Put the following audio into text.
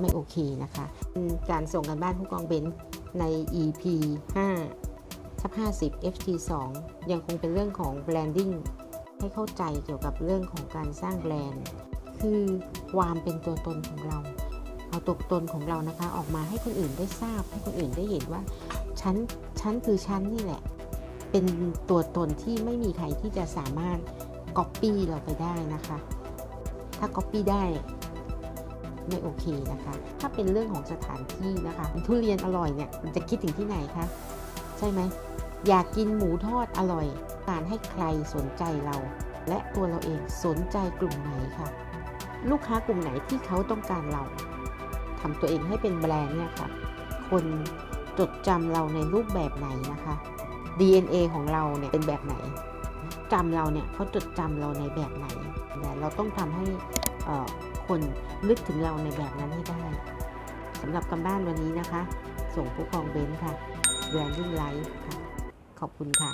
ไม่โอเคนะคะ การส่งกันบ้านผู้กองเบนซ์ใน EP 5ทับ50 FT 2ยังคงเป็นเรื่องของ branding ให้เข้าใจเกี่ยวกับเรื่องของการสร้างแบรนด์ คือความเป็นตัวตนของเรา เอาตัวตนของเรานะคะ ออกมาให้คนอื่นได้ทราบ ให้คนอื่นได้เห็นว่าฉันฉันคือฉันนี่แหละ เป็นตัวตนที่ไม่มีใครที่จะสามารถก๊อปปี้เราไปได้นะคะ ถ้าก๊อปปี้ได้ ไม่โอเคนะคะ ถ้าเป็นเรื่องของสถานที่นะคะ ทุเรียนอร่อยเนี่ยมันจะคิดถึงที่ไหนคะ ใช่ไหม อยากกินหมูทอดอร่อยการให้ใครสนใจเรา และตัวเราเองสนใจกลุ่มไหนค่ะ ลูกค้ากลุ่มไหนที่เขาต้องการเราทำตัวเองให้เป็นแบรนด์เนี่ยค่ะ คนจดจำเราในรูปแบบไหนนะคะ DNA ของเราเนี่ยเป็นแบบไหนจำเราเนี่ยเขาจดจำเราในแบบไหนแต่เราต้องทำให้อ่อ คนนึกถึงเราในแบบนั้นให้ได้สำหรับกำบ้านวันนี้นะคะ ส่งผู้กองเบนซ์ค่ะ Branding Life ค่ะ ขอบคุณค่ะ